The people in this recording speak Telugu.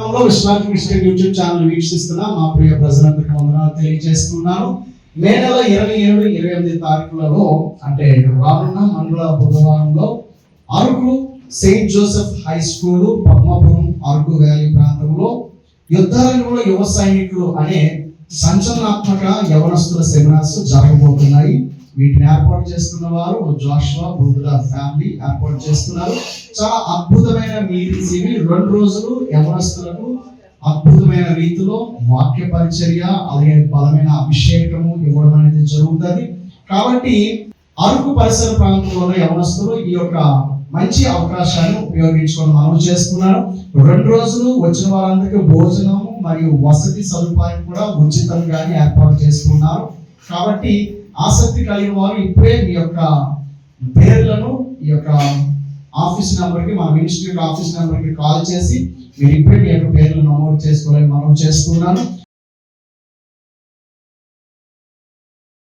లో విశ్రాంతి యూట్యూబ్ ఛానల్ వీక్షిస్తున్న మా ప్రియ ప్రజలందరికీ వందనాలు తెలియజేస్తున్నాను. మే నెల ఇరవై ఏడు ఇరవై ఎనిమిది తారీఖులలో అంటే రానున్న మండల బుధవారంలో Araku Saint Joseph high school Padmapuram Araku valley ప్రాంతంలో యుద్ధరంగంలో యువ సైనికులు అనే సంచలనాత్మక యవనస్తుల సెమినార్స్ జరగబోతున్నాయి. వీటిని ఏర్పాటు చేస్తున్న వారు జాషువా బుద్ధుల ఫ్యామిలీ ఏర్పాటు చేస్తున్నారు చాలా అద్భుతమైన మీటింగ్స్ ఇవి. రెండు రోజులు యవనస్తులకు అద్భుతమైన రీతిలో వాక్య పరిచర్య అలాగే బలమైన అభిషేకము ఇవ్వడం అనేది జరుగుతుంది. కాబట్టి అరకు పరిసర ప్రాంతంలో యవనస్తులు ఈ యొక్క మంచి అవకాశాన్ని ఉపయోగించుకొని మనం చేస్తున్నారు. రెండు రోజులు వచ్చిన వారందరికీ భోజనము మరియు వసతి సదుపాయం కూడా ఉచితంగానే ఏర్పాటు చేస్తున్నారు కాబట్టి ఆసక్తి కలిగిన వారు ఇప్పుడే మీ యొక్క పేర్లను ఈ యొక్క ఆఫీస్ నెంబర్కి మన మినిస్ట్రీ ఆఫీస్ నెంబర్కి కాల్ చేసి మీరు ఇప్పుడే మీ యొక్క పేర్లు నమోదు చేసుకోవాలని మనం చేస్తున్నాను.